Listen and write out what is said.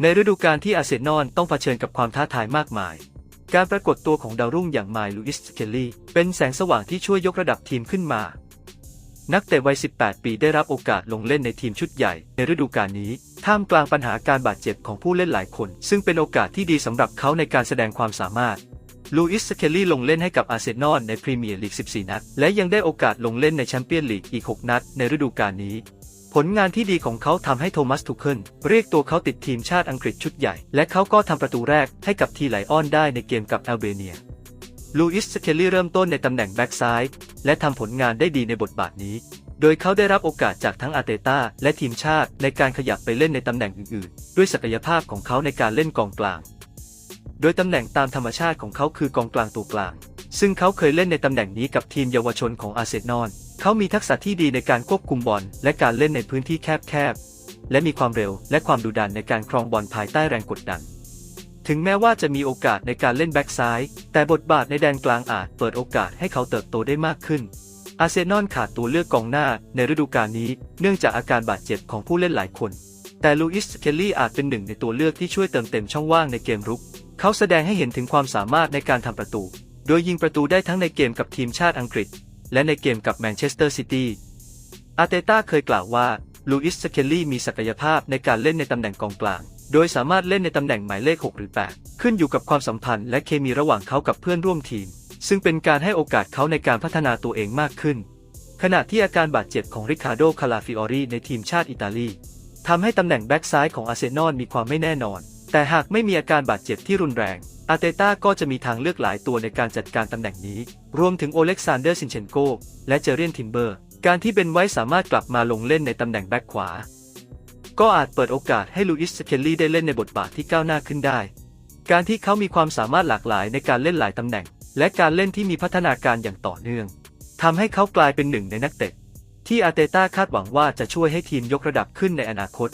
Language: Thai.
ในฤดูกาลที่อาร์เซนอลต้องเผชิญกับความท้าทายมากมาย การปรากฏตัวของดาวรุ่งอย่างไมล์ลูอิสเคลลี่ เป็นแสงสว่างที่ช่วยยกระดับทีมขึ้นมา นักเตะวัย 18 ปีได้รับโอกาสลงเล่นในทีมชุดใหญ่ ในฤดูกาลนี้ ท่ามกลางปัญหาการบาดเจ็บของผู้เล่นหลายคน ซึ่งเป็นโอกาสที่ดีสำหรับเขาในการแสดงความสามารถลูอิสเคลลี่ลงเล่นให้กับอาร์เซนอลในพรีเมียร์ลีก 14 นัด และยังได้โอกาสลงเล่นในแชมเปี้ยนลีกอีก 6 นัดในฤดูกาลนี้ ผลงานที่ดีของเขาทำให้โทมัสทูเคิลเรียกตัวเขาติดทีมชาติอังกฤษชุดใหญ่ และเขาก็ทำประตูแรกให้กับทีไลออนได้ในเกมกับแอลเบเนียลูอิสสเคลลี่เริ่มต้นในตำแหน่งแบ็กซ้ายและทำผลงานได้ดีในบทบาทนี้ โดยเขาได้รับโอกาสจากทั้งอาเตต้าและทีมชาติในการขยับไปเล่นในตำแหน่งอื่นๆ ด้วยศักยภาพของเขาในการเล่นกองกลาง โดยตำแหน่งตามธรรมชาติของเขาคือกองกลางตัวกลาง ซึ่งเขาเคยเล่นในตำแหน่งนี้กับทีมเยาวชนของอาร์เซนอล เขามีทักษะที่ดีในการควบคุมบอลและการเล่นในพื้นที่แคบๆ และมีความเร็วและความดุดันในการครองบอลภายใต้แรงกดดัน ถึงแม้ว่าจะมีโอกาสในการเล่นแบ็กซ้าย แต่บทบาทในแดนกลางอาจเปิดโอกาสให้เขาเติบโตได้มากขึ้น อาเซนอลขาดตัวเลือกกองหน้าในฤดูกาลนี้ เนื่องจากอาการบาดเจ็บของผู้เล่นหลายคน แต่ลูอิส เคลลี่อาจเป็นหนึ่งในตัวเลือกที่ช่วยเติมเต็มช่องว่างในเกมรุก เขาแสดงให้เห็นถึงความสามารถในการทำประตู โดยยิงประตูได้ทั้งในเกมกับทีมชาติอังกฤษ และในเกมกับแมนเชสเตอร์ซิตี้ อาร์เตต้าเคยกล่าวว่าลูอิสเคลลี่มีศักยภาพในการเล่นในตำแหน่งกองกลาง โดยสามารถเล่นในตำแหน่งหมายเลข 6 หรือ 8 ขึ้นอยู่กับความสัมพันธ์และเคมีระหว่างเขากับเพื่อนร่วมทีม ซึ่งเป็นการให้โอกาสเขาในการพัฒนาตัวเองมากขึ้น ขณะที่อาการบาดเจ็บของริคาร์โด คาลาฟิออรีในทีมชาติอิตาลีทำให้ตำแหน่งแบ็กซ้ายของอาร์เซนอลมีความไม่แน่นอน แต่หากไม่มีอาการบาดเจ็บที่รุนแรง อาเตต้าก็จะมีทางเลือกหลายตัวในการจัดการตำแหน่งนี้ รวมถึงโอเล็กซานเดอร์ซินเชนโก และเจเรียนทิมเบอร์ การที่เบนไว้สามารถกลับมาลงเล่นในตำแหน่งแบ็กขวา ก็อาจเปิดโอกาสให้ลูอิสเคลลี่ได้เล่นในบทบาทที่ก้าวหน้าขึ้นได้ การที่เขามีความสามารถหลากหลายในการเล่นหลายตำแหน่ง และการเล่นที่มีพัฒนาการอย่างต่อเนื่องทำให้เขากลายเป็นหนึ่งในนักเตะที่อาเตต้าคาดหวังว่าจะช่วยให้ทีมยกระดับขึ้นในอนาคต